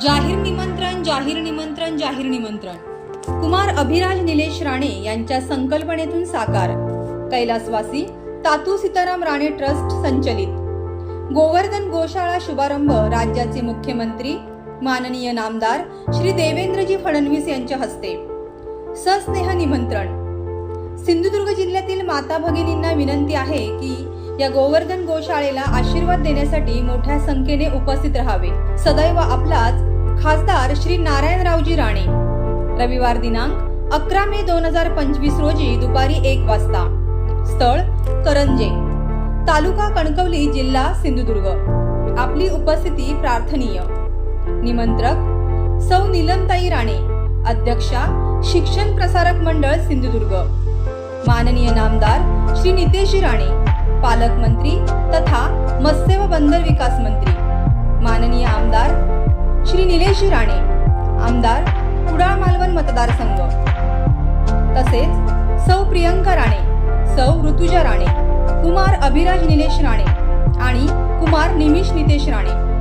जाहीर निमंत्रण जाहीर निमंत्रण जाहीर निमंत्रण. कुमार अभिराज निलेश राणे यांच्या संकल्पनेतून साकार. कैलासवासी तातू सीताराम राणे ट्रस्ट संचलित. गोवर्धन गोशाळा शुभारंभ राज्याचे मुख्यमंत्री माननीय नामदार श्री देवेंद्रजी फडणवीस यांच्या हस्ते. सस्नेह निमंत्रण. सिंधुदुर्ग जिल्ह्यातील माता भगिनींना विनंती आहे की या गोवर्धन गोशाळेला आशीर्वाद देण्यासाठी मोठ्या संख्येने उपस्थित राहावे. सदैव आपलाच खासदार श्री नारायणरावजी राणे. रविवार दिनांक अकरा मे दोन हजार पंचवीस रोजी दुपारी एक वाजता. स्थळ करंजे. तालुका कणकवली जिल्हा सिंधुदुर्ग. आपली उपस्थिती प्रार्थनीय. निमंत्रक सौ नीलमताई राणे. अध्यक्षा शिक्षण प्रसारक मंडळ सिंधुदुर्ग. माननीय नामदार श्री नितेश राणे. पालकमंत्री तथा मत्स्य व बंदर विकास मंत्री. माननीय आमदार श्री निलेश राणे आमदार कुडाळ मालवण मतदारसंघ. तसेच सौ प्रियंका राणे सौ ऋतुजा राणे कुमार अभिराज निलेश राणे आणि कुमार निमिष नितेश राणे.